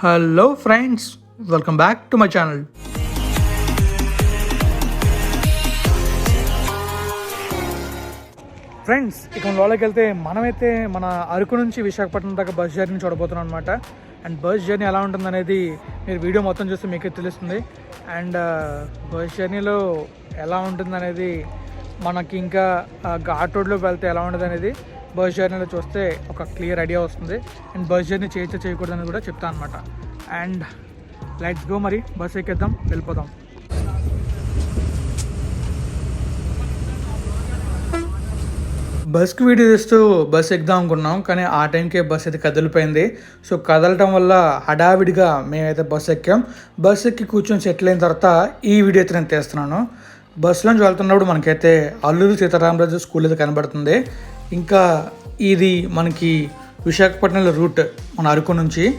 Hello friends welcome back to my channel friends ఇక మన లోపలికి వెళ్తే మనమైతే మన అరకు నుంచి విశాఖపట్నం దాకా బస్ జర్నీ చూడబోతున్నాం అనమాట అండ్ బస్ జర్నీ ఎలా ఉంటుందనేది మీరు వీడియో మొత్తం చూస్తే మీకే తెలుస్తుంది. అండ్ uh, బస్ జర్నీలో ఎలా ఉంటుందనేది మనకి ఇంకా uh, ఘాట్ రోడ్లో వెళ్తే ఎలా ఉంటుంది అనేది బస్ జర్నీలో చూస్తే ఒక క్లియర్ ఐడియా వస్తుంది. అండ్ బస్ జర్నీ చేయొచ్చా చేయకూడదని కూడా చెప్తాను అనమాట అండ్ లెట్స్ గో మరి బస్ ఎక్కేద్దాం వెళ్ళిపోదాం. బస్కి వీడియో తీస్తూ బస్ ఎక్కుదాం అనుకున్నాం కానీ ఆ టైంకే బస్ అయితే కదిలిపోయింది. సో కదలటం వల్ల హడావిడిగా మేమైతే బస్ ఎక్కాం. బస్ ఎక్కి కూర్చొని సెటిల్ అయిన తర్వాత ఈ వీడియో అయితే నేను తీస్తున్నాను. బస్సులోంచి వెళ్తున్నప్పుడు మనకైతే అల్లూరు సీతారామరాజు స్కూల్ అయితే కనబడుతుంది. ఇంకా ఇది మనకి విశాఖపట్నంలో రూట్ మన అరకు నుంచి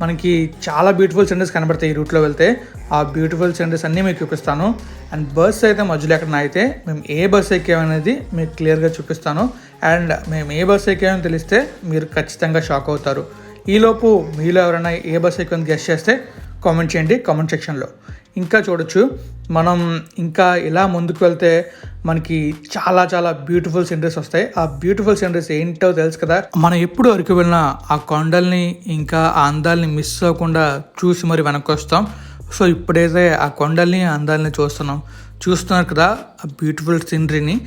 మనకి చాలా బ్యూటిఫుల్ సెంటర్స్ కనబడతాయి ఈ రూట్లో వెళ్తే. ఆ బ్యూటిఫుల్ సెంటర్స్ అన్నీ మీకు చూపిస్తాను. అండ్ బస్ అయితే మధ్యలో ఎక్కడ అయితే మేము ఏ బస్ ఎక్కామనేది మీకు క్లియర్గా చూపిస్తాను. అండ్ మేము ఏ బస్ ఎక్కామని తెలిస్తే మీరు ఖచ్చితంగా షాక్ అవుతారు. ఈలోపు మీలో ఎవరైనా ఏ బస్ ఎక్కామని గెస్ట్ చేస్తే కామెంట్ చేయండి కామెంట్ సెక్షన్లో ఇంకా చూడొచ్చు. మనం ఇంకా ఇలా ముందుకు వెళ్తే మనకి చాలా చాలా బ్యూటిఫుల్ సెంటర్స్ వస్తాయి. ఆ బ్యూటిఫుల్ సెంటర్స్ ఏంటో తెలుసు కదా? మనం ఎప్పుడు అరకు వెళ్ళినా ఆ కొండల్ని ఇంకా ఆ అందాల్ని మిస్ అవ్వకుండా చూసి మరి వెనక్కి వస్తాం సో ఇప్పుడైతే ఆ కొండల్ని ఆ అందాలని చూస్తున్నాం. చూస్తున్నారు కదా ఆ బ్యూటిఫుల్ సీనరీని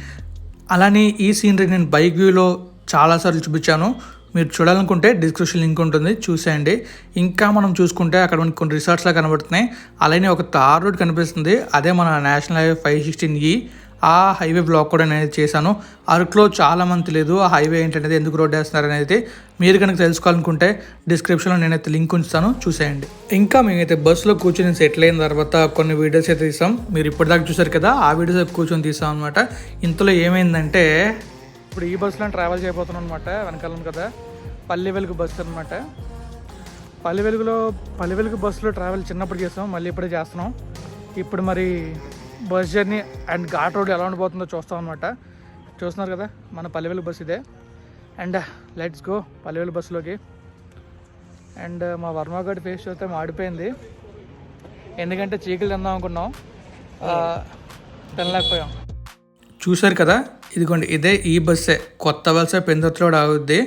అలానే ఈ సీనరీ నేను బైక్ వ్యూలో చాలాసార్లు చూపించాను. మీరు చూడాలనుకుంటే డిస్క్రిప్షన్ లింక్ ఉంటుంది చూసేయండి. ఇంకా మనం చూసుకుంటే అక్కడ మనకి కొన్ని రిసార్ట్స్లా కనబడుతున్నాయి. అలానే ఒక తార్ రోడ్ కనిపిస్తుంది. అదే మన నేషనల్ హైవే ఫైవ్ సిక్స్టీన్ ఈ. ఆ హైవే బ్లాక్ కూడా నేను చేశాను. అరకులో చాలా మంది తెలియదు ఆ హైవే ఏంటనేది ఎందుకు రోడ్ వేస్తున్నారు అనేది మీరు కనుక తెలుసుకోవాలనుకుంటే డిస్క్రిప్షన్లో నేనైతే లింక్ ఉంచుతాను. చూసేయండి. ఇంకా మేమైతే బస్సులో కూర్చొని సెటిల్ అయిన తర్వాత కొన్ని వీడియోస్ అయితే తీసాం. మీరు ఇప్పటిదాకా చూసారు కదా ఆ వీడియోస్ అయితే కూర్చొని తీసాం అనమాట ఇంతలో ఏమైందంటే ఇప్పుడు ఈ బస్సులో ట్రావెల్ చేయబోతున్నాం అనమాట వెనకాల కదా. పల్లె వెలుగు బస్సు అనమాట పల్లె వెలుగులో పల్లె వెలుగు బస్సులో ట్రావెల్ చిన్నప్పుడు చేస్తాం మళ్ళీ ఇప్పుడే చేస్తున్నాం. ఇప్పుడు మరి bus journey and ghat road ఎలా ఉండిపోతుందో చూస్తాం అనమాట చూస్తున్నారు కదా మన పల్లె వెలుగు బస్సు ఇదే. And let's go Palle Velugu బస్సులోకి. And మా వర్మగాడి ఫేస్ చూస్తే మాడిపోయింది. ఎందుకంటే చీకలు తిందాం అనుకున్నాం. తినలేకపోయాం. చూశారు కదా ఇదిగోండి ఇదే ఈ బస్సే. కొత్త వలస పెందర్తిలో కూడా ఆగుద్ది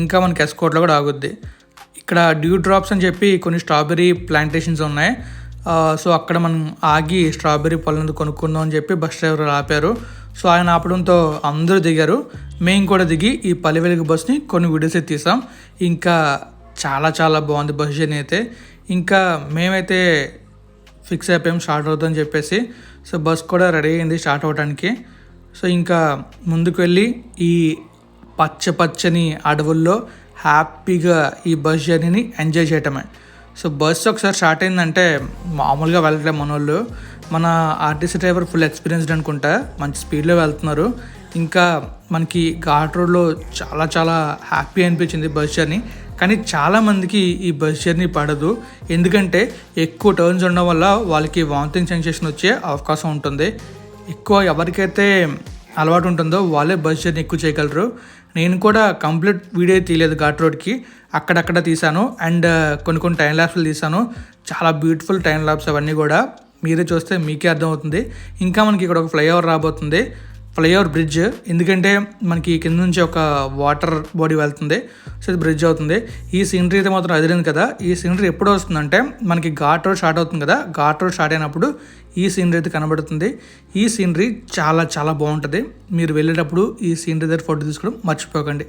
ఇంకా మనకి ఎస్కోట్లో కూడా ఆగుద్ది. ఇక్కడ డ్యూ డ్రాప్స్ అని చెప్పి కొన్ని స్ట్రాబెరీ ప్లాంటేషన్స్ ఉన్నాయి. సో అక్కడ మనం ఆగి స్ట్రాబెరీ పళ్ళను కొనుక్కుందాం అని చెప్పి బస్ డ్రైవర్ ఆపారు. సో ఆయన ఆపడంతో అందరూ దిగారు. మేము కూడా దిగి ఈ పల్లెవెలుగు బస్ని కొన్ని వీడియోస్ అయితే తీసాం. ఇంకా చాలా చాలా బాగుంది బస్ జర్నీ అయితే. ఇంకా మేమైతే ఫిక్స్ అయిపోయాం స్టార్ట్ అవుతుందని చెప్పేసి. సో బస్ కూడా రెడీ అయింది స్టార్ట్ అవ్వడానికి సో ఇంకా ముందుకు వెళ్ళి ఈ పచ్చ పచ్చని అడవుల్లో హ్యాపీగా ఈ బస్ జర్నీని ఎంజాయ్ చేయటమే. సో బస్ ఒకసారి స్టార్ట్ అయిందంటే మామూలుగా వెళ్ళట్లే మన వాళ్ళు మన ఆర్టీసీ డ్రైవర్ ఫుల్ ఎక్స్పీరియన్స్డ్ అనుకుంటా మంచి స్పీడ్లో వెళ్తున్నారు. ఇంకా మనకి ఘాట్ రోడ్లో చాలా చాలా హ్యాపీ అనిపించింది బస్ జర్నీ. కానీ చాలామందికి ఈ బస్ జర్నీ పడదు. ఎందుకంటే ఎక్కువ టర్న్స్ ఉండడం వల్ల వాళ్ళకి వామిటింగ్ సెన్సేషన్ వచ్చే అవకాశం ఉంటుంది. ఎక్కువ ఎవరికైతే అలవాటు ఉంటుందో వాళ్ళే బస్ జర్నీ ఎక్కువ చేయగలరు. నేను కూడా కంప్లీట్ వీడియో తీయలేదు ఘాట్ రోడ్కి. అక్కడక్కడ తీశాను. అండ్ uh, కొన్ని కొన్ని టైం ల్యాబ్స్లు తీశాను. చాలా బ్యూటిఫుల్ టైం ల్యాబ్స్ అవన్నీ కూడా. మీరే చూస్తే మీకే అర్థమవుతుంది. ఇంకా మనకి ఇక్కడ ఒక ఫ్లైఓవర్ రాబోతుంది. Flyover bridge. ఎందుకంటే మనకి కింద నుంచి ఒక వాటర్ బాడీ వెళ్తుంది. సో ఇది బ్రిడ్జ్ అవుతుంది. ఈ సీనరీ అయితే మాత్రం అదిరింది కదా. ఈ సీనరీ ఎప్పుడు వస్తుందంటే మనకి ఘాట్ రోడ్ స్టార్ట్ అవుతుంది కదా. ఘాట్ రోడ్ స్టార్ట్ అయినప్పుడు ఈ సీనరీ అయితే కనబడుతుంది. ఈ సీనరీ చాలా చాలా బాగుంటుంది. మీరు వెళ్ళేటప్పుడు ఈ సీనరీ దగ్గర ఫోటో తీసుకోవడం మర్చిపోకండి.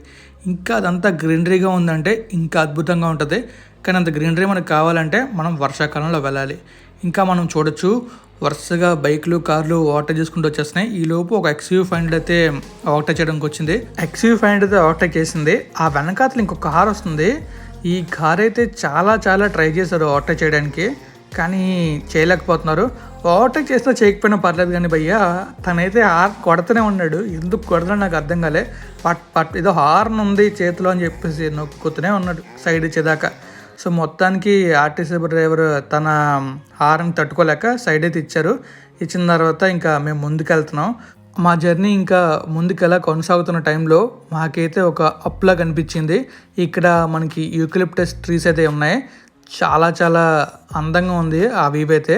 ఇంకా అదంతా గ్రీనరీగా ఉందంటే ఇంకా అద్భుతంగా ఉంటుంది. కానీ అంత గ్రీనరీ మనకు కావాలంటే మనం వర్షాకాలంలో వెళ్ళాలి. ఇంకా మనం చూడొచ్చు వరుసగా బైక్లు కార్లు ఓవర్టేక్ చేసుకుంటూ వచ్చేస్తున్నాయి. ఈ లోపు ఒక ఎక్స్యూ ఫైండ్ అయితే ఓవర్టేక్ చేయడానికి వచ్చింది. ఎక్స్యూ ఫైండ్ అయితే ఓవర్టేక్ చేసింది. ఆ వెనకాతలు ఇంకొక కార్ వస్తుంది. ఈ కార్ అయితే చాలా చాలా ట్రై చేశారు ఓవర్టేక్ చేయడానికి కానీ చేయలేకపోతున్నారు. ఓవర్టేక్ చేసినా చేయకపోయినా పర్లేదు కానీ భయ్య తనైతే హార్ కొడుతూనే ఉన్నాడు. ఎందుకు కొడతాడు నాకు అర్థం కాలే. పట్ పట్ ఏదో హార్న్ ఉంది చేతిలో అని చెప్పేసి నొక్కుతూనే ఉన్నాడు. సైడ్ ఇచ్చేదాకా సో మొత్తానికి ఆర్టీసీ డ్రైవర్ తన హార్న్ తట్టుకోలేక సైడ్ అయితే ఇచ్చారు ఇచ్చిన తర్వాత ఇంకా మేము ముందుకెళ్తున్నాం. మా జర్నీ ఇంకా ముందుకెలా కొనసాగుతున్న టైంలో మాకైతే ఒక అప్లా కనిపించింది. ఇక్కడ మనకి యూకలిప్టస్ ట్రీస్ అయితే ఉన్నాయి. చాలా చాలా అందంగా ఉంది ఆ వీవ్ అయితే.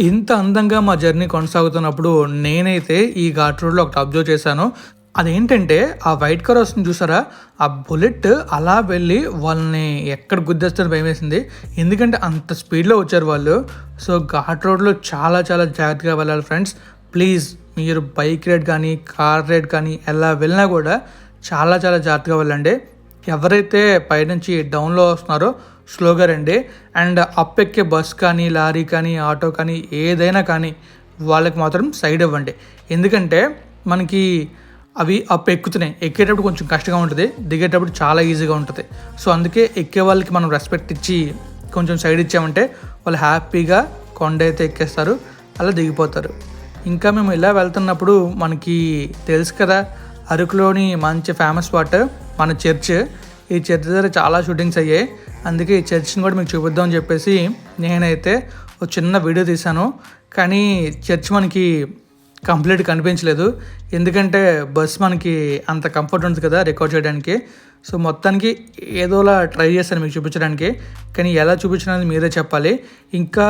ఇంత అందంగా మా జర్నీ కొనసాగుతున్నప్పుడు నేనైతే ఈ ఘాట్ రోడ్లో ఒకటి అబ్జర్వ్ చేశాను. అదేంటంటే ఆ వైట్ కార్ వస్తుంది చూసారా? ఆ బుల్లెట్ అలా వెళ్ళి వాళ్ళని ఎక్కడ గుద్దేస్తారో భయం వేసింది ఎందుకంటే అంత స్పీడ్లో వచ్చారు వాళ్ళు. సో ఘాట్ రోడ్లో చాలా చాలా జాగ్రత్తగా వెళ్ళాలి ఫ్రెండ్స్. ప్లీజ్ మీరు బైక్ రైడ్ కానీ కార్ రైడ్ కానీ ఎలా వెళ్ళినా కూడా చాలా చాలా జాగ్రత్తగా వెళ్ళండి. ఎవరైతే పైనుంచి డౌన్లో వస్తున్నారో స్లోగా రండి. అండ్ అప్ ఎక్కే బస్ కానీ లారీ కానీ ఆటో కానీ ఏదైనా కానీ వాళ్ళకి మాత్రం సైడ్ ఇవ్వండి. ఎందుకంటే మనకి అవి అప్ ఎక్కుతున్నాయి. ఎక్కేటప్పుడు కొంచెం కష్టంగా ఉంటుంది. దిగేటప్పుడు చాలా ఈజీగా ఉంటుంది. సో అందుకే ఎక్కే వాళ్ళకి మనం రెస్పెక్ట్ ఇచ్చి కొంచెం సైడ్ ఇచ్చామంటే వాళ్ళు హ్యాపీగా కొండ అయితే ఎక్కేస్తారు. అలా దిగిపోతారు. ఇంకా మేము ఇలా వెళ్తున్నప్పుడు మనకి తెలుసు కదా అరకులోని మంచి ఫేమస్ స్పాట్ మన చర్చ్ ఈ చర్చ్ దగ్గర చాలా షూటింగ్స్ అయ్యాయి. అందుకే ఈ చర్చ్ని కూడా మీకు చూపిద్దామని చెప్పేసి నేనైతే ఒక చిన్న వీడియో తీశాను. కానీ చర్చ్ మనకి కంప్లీట్ కనిపించలేదు. ఎందుకంటే బస్ మనకి అంత కంఫర్ట్ ఉంది కదా రికార్డ్ చేయడానికి. సో మొత్తానికి ఏదోలా ట్రై చేస్తాను మీకు చూపించడానికి. కానీ ఎలా చూపించడానికి మీరే చెప్పాలి. ఇంకా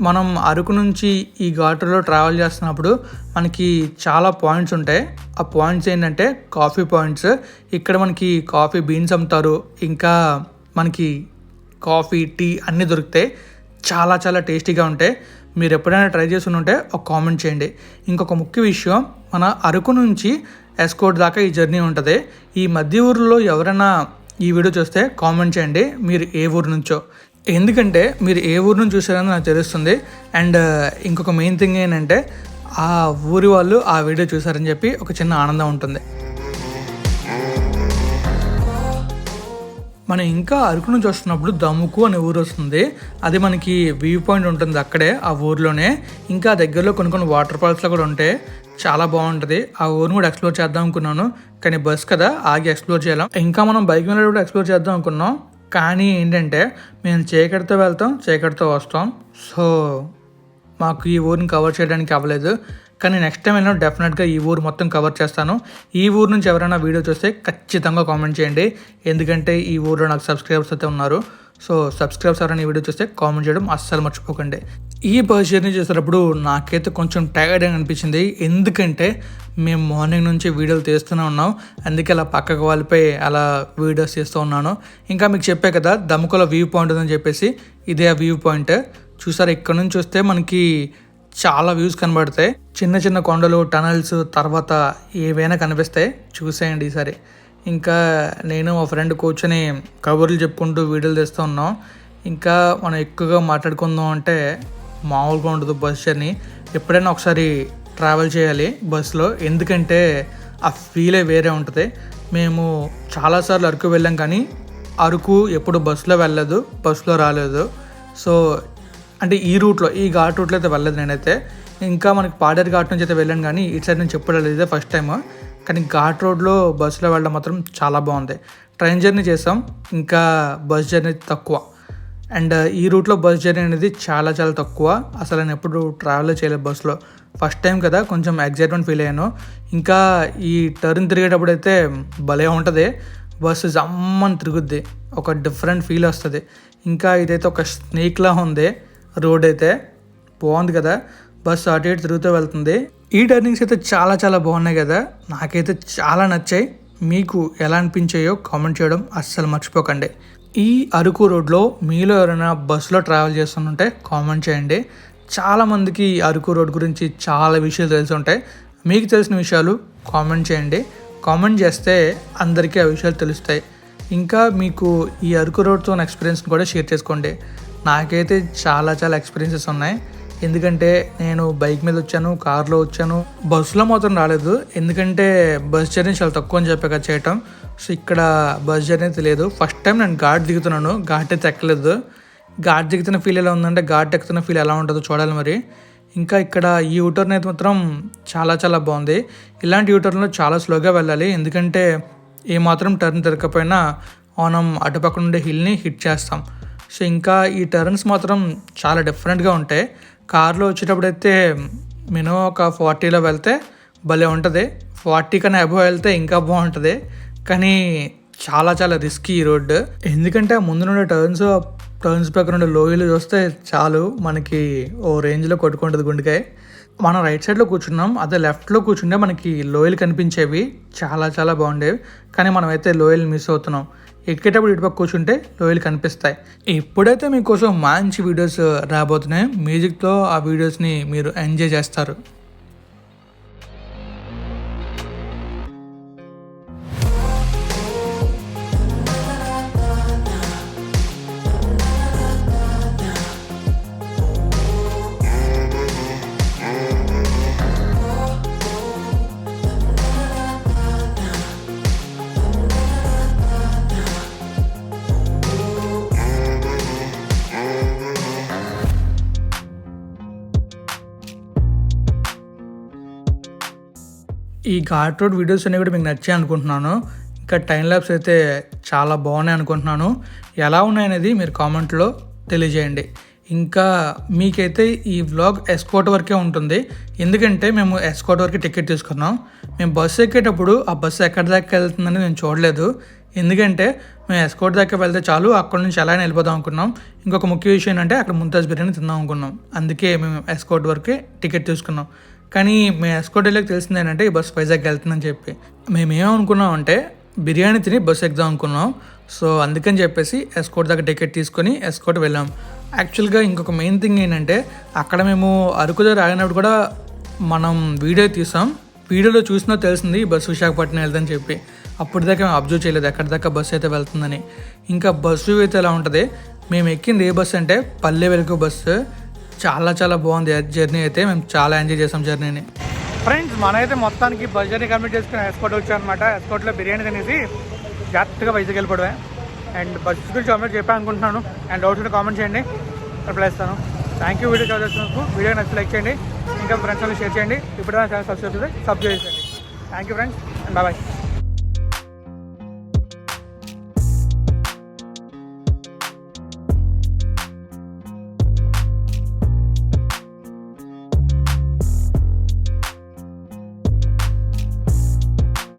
మనం అరకు నుంచి ఈ ఘాటులో ట్రావెల్ చేస్తున్నప్పుడు మనకి చాలా పాయింట్స్ ఉంటాయి. ఆ పాయింట్స్ ఏంటంటే కాఫీ పాయింట్స్ ఇక్కడ మనకి కాఫీ బీన్స్ అమ్ముతారు. ఇంకా మనకి కాఫీ టీ అన్నీ దొరుకుతాయి. చాలా చాలా టేస్టీగా ఉంటాయి. మీరు ఎప్పుడైనా ట్రై చేసి ఉంటే ఒక కామెంట్ చేయండి. ఇంకొక ముఖ్య విషయం మన అరకు నుంచి ఎస్కోట్ దాకా ఈ జర్నీ ఉంటుంది. ఈ మధ్య ఊర్లో ఎవరైనా ఈ వీడియో చూస్తే కామెంట్ చేయండి మీరు ఏ ఊరు నుంచో. ఎందుకంటే మీరు ఏ ఊరు నుంచి చూసారని నాకు తెలుస్తుంది. అండ్ ఇంకొక మెయిన్ థింగ్ ఏంటంటే ఆ ఊరి వాళ్ళు ఆ వీడియో చూసారని చెప్పి ఒక చిన్న ఆనందం ఉంటుంది. మనం ఇంకా అరకు నుంచి వస్తున్నప్పుడు దమ్ముకు అనే ఊరు వస్తుంది. అది మనకి వ్యూ పాయింట్ ఉంటుంది అక్కడే ఆ ఊర్లోనే. ఇంకా దగ్గరలో కొన్ని కొన్ని వాటర్ ఫాల్స్లో కూడా ఉంటాయి. చాలా బాగుంటుంది. ఆ ఊరిని కూడా ఎక్స్ప్లోర్ చేద్దాం అనుకున్నాను. కానీ బస్ కదా ఆగి ఎక్స్ప్లోర్ చేయాలి. ఇంకా మనం బైక్ మీద కూడా ఎక్స్ప్లోర్ చేద్దాం అనుకున్నాం. కానీ ఏంటంటే మేము చీకటితో వెళ్తాం చీకటితో వస్తాం. సో మాకు ఈ ఊరిని కవర్ చేయడానికి అవ్వలేదు. కానీ నెక్స్ట్ టైం నేను డెఫినెట్గా ఈ ఊరు మొత్తం కవర్ చేస్తాను. ఈ ఊరు నుంచి ఎవరైనా వీడియో చూస్తే ఖచ్చితంగా కామెంట్ చేయండి. ఎందుకంటే ఈ ఊరిలో నాకు సబ్స్క్రైబర్స్ అయితే ఉన్నారు. సో సబ్స్క్రైబ్స్ ఎవరైనా ఈ వీడియో చూస్తే కామెంట్ చేయడం అస్సలు మర్చిపోకండి. ఈ బస్ జర్నీ చేసేటప్పుడు నాకైతే కొంచెం టైర్డ్ అని అనిపించింది. ఎందుకంటే మేము మార్నింగ్ నుంచి వీడియోలు తీస్తూనే ఉన్నాం. అందుకే అలా పక్కకు వాళ్ళపై అలా వీడియోస్ తీస్తూ ఉన్నాను. ఇంకా మీకు చెప్పే కదా దమకుల వ్యూ పాయింట్ ఉందని చెప్పేసి ఇదే ఆ వ్యూ పాయింట్ చూసారు ఇక్కడ నుంచి చూస్తే మనకి చాలా వ్యూస్ కనబడతాయి. చిన్న చిన్న కొండలు టనల్స్ తర్వాత ఏవైనా కనిపిస్తాయి. చూసేయండి ఈసారి. ఇంకా నేను మా ఫ్రెండ్ కూర్చొని కబుర్లు చెప్పుకుంటూ వీడియోలు తెస్తూ ఉన్నాం. ఇంకా మనం ఎక్కువగా మాట్లాడుకుందాం అంటే మామూలుగా ఉండదు బస్ జర్నీ ఎప్పుడైనా ఒకసారి ట్రావెల్ చేయాలి బస్సులో ఎందుకంటే ఆ ఫీలే వేరే ఉంటుంది. మేము చాలాసార్లు అరకు వెళ్ళాం కానీ అరకు ఎప్పుడు బస్సులో వెళ్ళదు బస్సులో రాలేదు. సో అంటే ఈ రూట్లో ఈ ఘాట్ రూట్లో అయితే వెళ్ళలేదు నేనైతే. ఇంకా మనకి పాడేరు ఘాట్ నుంచి అయితే వెళ్ళాను కానీ ఇటు సైడ్ నుంచి ఎప్పుడు వెళ్ళలేదు ఇదే ఫస్ట్ టైం కానీ ఘాట్ రోడ్లో బస్సులో వెళ్ళడం మాత్రం చాలా బాగుంది. ట్రైన్ జర్నీ చేసాం ఇంకా బస్ జర్నీ తక్కువ. అండ్ ఈ రూట్లో బస్ జర్నీ అనేది చాలా చాలా తక్కువ. అసలు నేను ఎప్పుడు ట్రావెల్ చేయలేదు బస్సులో. ఫస్ట్ టైం కదా కొంచెం ఎగ్జైట్మెంట్ ఫీల్ అయ్యాను. ఇంకా ఈ టర్న్ తిరిగేటప్పుడు అయితే భలే ఉంటుంది. బస్సు జమ్మని తిరుగుద్ది. ఒక డిఫరెంట్ ఫీల్ వస్తుంది. ఇంకా ఇదైతే ఒక స్నేక్లా ఉంది. రోడ్ అయితే బాగుంది కదా. బస్సు అటు ఇటు తిరుగుతూ వెళ్తుంది. ఈ టర్నింగ్స్ అయితే చాలా చాలా బాగున్నాయి కదా. నాకైతే చాలా నచ్చాయి. మీకు ఎలా అనిపించాయో కామెంట్ చేయడం అస్సలు మర్చిపోకండి. ఈ అరకు రోడ్లో మీలో ఎవరైనా బస్సులో ట్రావెల్ చేస్తుంటే కామెంట్ చేయండి. చాలామందికి అరకు రోడ్ గురించి చాలా విషయాలు తెలిసి ఉంటాయి. మీకు తెలిసిన విషయాలు కామెంట్ చేయండి. కామెంట్ చేస్తే అందరికీ ఆ విషయాలు తెలుస్తాయి. ఇంకా మీకు ఈ అరకు రోడ్తో ఎక్స్పీరియన్స్ కూడా షేర్ చేసుకోండి. నాకైతే చాలా చాలా ఎక్స్పీరియన్సెస్ ఉన్నాయి. ఎందుకంటే నేను బైక్ మీద వచ్చాను కార్లో వచ్చాను. బస్సులో మాత్రం రాలేదు. ఎందుకంటే బస్ జర్నీ చాలా తక్కువ అని చెప్పాక చేయటం. సో ఇక్కడ బస్ జర్నీ అయితే లేదు. ఫస్ట్ టైం నేను ఘాట్ దిగుతున్నాను. ఘాట్ అయితే ఎక్కలేదు. ఘాట్ దిగుతున్న ఫీల్ ఎలా ఉందంటే ఘాట్ ఎక్కుతున్న ఫీల్ ఎలా ఉంటుందో చూడాలి మరి. ఇంకా ఇక్కడ ఈ యూటర్న్ అయితే మాత్రం చాలా చాలా బాగుంది. ఇలాంటి యూటర్న్లో చాలా స్లోగా వెళ్ళాలి. ఎందుకంటే ఏమాత్రం టర్న్ తిరగకపోయినా మనం అటుపక్క నుండి హిల్ని హిట్ చేస్తాం. సో ఇంకా ఈ టర్న్స్ మాత్రం చాలా డిఫరెంట్గా ఉంటాయి. కార్లో వచ్చేటప్పుడు అయితే మినిమం ఒక ఫార్టీలో వెళ్తే భలే ఉంటుంది. ఫార్టీ కన్నా అబవ్ వెళ్తే ఇంకా బాగుంటుంది. కానీ చాలా చాలా రిస్కీ ఈ రోడ్డు. ఎందుకంటే ముందు నుండి టర్న్స్ టర్న్స్ పక్కన నుండి లోయలు చూస్తే చాలు మనకి ఓ రేంజ్లో కొట్టుకుంటుంది గుండెకాయ మనం రైట్ సైడ్లో కూర్చున్నాం అదే లెఫ్ట్లో కూర్చుంటే మనకి లోయలు కనిపించేవి చాలా చాలా బాగుండేవి. కానీ మనమైతే లోయలు మిస్ అవుతున్నాం. ఎక్కేటప్పుడు ఇటుపక్క కూర్చుంటే లోయలు కనిపిస్తాయి. ఎప్పుడైతే మీకోసం మంచి వీడియోస్ రాబోతున్నాయి. మ్యూజిక్తో ఆ వీడియోస్ని మీరు ఎంజాయ్ చేస్తారు. ఈ ఘాట్ రోడ్ వీడియోస్ అనేవి కూడా మీకు నచ్చాయి అనుకుంటున్నాను. ఇంకా టైం ల్యాబ్స్ అయితే చాలా బాగున్నాయి అనుకుంటున్నాను. ఎలా ఉన్నాయనేది మీరు కామెంట్లో తెలియజేయండి. ఇంకా మీకైతే ఈ వ్లాగ్ ఎస్కోట్ వరకే ఉంటుంది. ఎందుకంటే మేము ఎస్కోట్ వరకు టికెట్ తీసుకున్నాం. మేము బస్సు ఎక్కేటప్పుడు ఆ బస్సు ఎక్కడి దాకా వెళ్తుందని నేను చూడలేదు. ఎందుకంటే మేము ఎస్కోట్ దాకా వెళ్తే చాలు అక్కడ నుంచి ఎలా వెళ్ళిపోదాం అనుకున్నాం. ఇంకొక ముఖ్య విషయం ఏంటంటే అక్కడ ముంతాజ్ బిర్యానీ తిందాం అనుకున్నాం. అందుకే మేము ఎస్కోట్ వరకే టికెట్ తీసుకున్నాం. కానీ మేము ఎస్కోట్ తెలిసింది ఏంటంటే ఈ బస్సు వైజాగ్ వెళ్తుందని చెప్పి. మేము ఏమనుకున్నాం అంటే బిర్యానీ తిని బస్సు ఎగ్జామ్ అనుకున్నాం. సో అందుకని చెప్పేసి ఎస్కోట్ దగ్గర టికెట్ తీసుకొని ఎస్కోట్ వెళ్ళాం. యాక్చువల్గా ఇంకొక మెయిన్ థింగ్ ఏంటంటే అక్కడ మేము అరకు దగ్గర ఆగినప్పుడు కూడా మనం వీడియో తీసాం. వీడియోలో చూసినా తెలిసింది ఈ బస్సు విశాఖపట్నం వెళ్దని చెప్పి. అప్పటి దాకా మేము అబ్జర్వ్ చేయలేదు ఎక్కడి దాకా బస్సు అయితే వెళ్తుందని. ఇంకా బస్సు అయితే ఎలా ఉంటుంది? మేము ఎక్కింది ఏ బస్సు అంటే పల్లె వెలుగు బస్సు. చాలా చాలా బాగుంది. జర్నీ అయితే మేము చాలా ఎంజాయ్ చేసాం జర్నీని. ఫ్రెండ్స్ మనైతే మొత్తానికి బస్ జర్నీ కంప్లీట్ చేసుకుని ఎస్కోట్ వచ్చాం అనమాట ఎస్కోట్లో బిర్యానీ తినేసి జాగ్రత్తగా వైజాగ్ వెళ్ళిపోవడమే. అండ్ బస్ గురించి కంప్లీట్ చెప్పాను అనుకుంటున్నాను. అండ్ డౌట్స్ ఉంటే కామెంట్ చేయండి. రిప్లై ఇస్తాను. థ్యాంక్ యూ వీడియో చదివేసినందుకు వీడియో నచ్చి లైక్ చేయండి. ఇంకా ఫ్రెండ్స్ షేర్ చేయండి. ఇప్పుడు ఛానల్ సబ్స్క్రైబ్ చేసి సబ్స్క్రైబ్ చేయండి thank you friends and bye